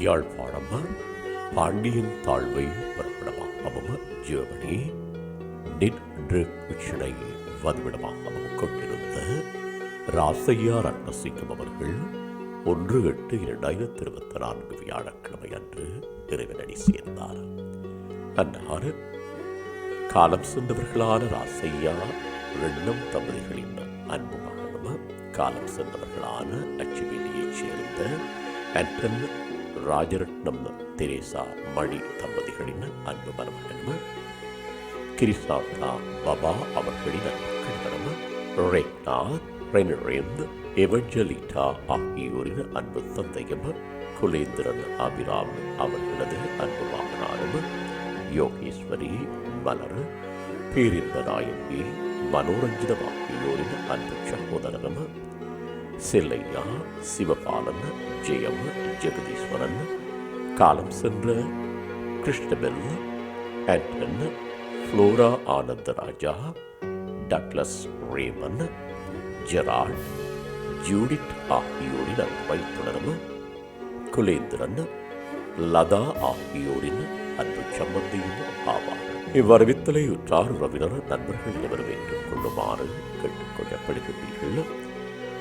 யாழ்ப்பாணம் பாண்டியன் தாழ்வை பிறப்பிடமாகவும் ஜெர்மனி நிட்ரிக்விஷனை வதிவிடமாகவும் கொண்டிருந்த ராசையா ரத்னசிங்கம் அவர்கள் ஒன்று எட்டு இரண்டாயிரத்தி இருபத்தி நான்கு வியாழக்கிழமை அன்று இறைவனடி சேர்ந்தார். அன்னார் காலம் சென்றவர்களான ராசையா ரெண்டும் தம்பதிகளின் அன்பு மகனும் காலம் சென்றவர்களான அச்சுவேலியைச் சேர்ந்த ஆண்டன் ராஜரட்னம் தெரேசா மணி தம்பதிகளின் அன்பு மரமகனும் கிரிசாந்தா பபா அவர்களின் அன்பு கணவரும் ரேக்னா ரெனரேந்த் எவஞ்சலிட்டா ஆகியோரின் அன்பு தந்தையும் குலேந்திரன் அபிராம் அவர்களது அன்பு மகனாரும் யோகேஸ்வரி மலர் பேரின்ப நாயகி மனோரஞ்சிதம் ஆகியோரின் அன்பு சகோதரனும் செல்லையா சிவபாலன் ஜெயம் ஜெகதீஸ்வரன் காலம் சென்ற கிருஷ்ணபெல் Anton Flora Anandaraja Douglas Ramon Gerald Judith ஆகியோரின் அன்பை தொடரும். குலேந்திரன் லதா ஆகியோரின் அன்பு சம்பந்தியும் ஆவார். இவ்வறிவித்தலை உற்றார் உறவினர் நண்பர்கள் எவர் வேண்டும் கொள்ளுமாறு கேட்டுக்கொள்ளப்படுகின்றீர்கள்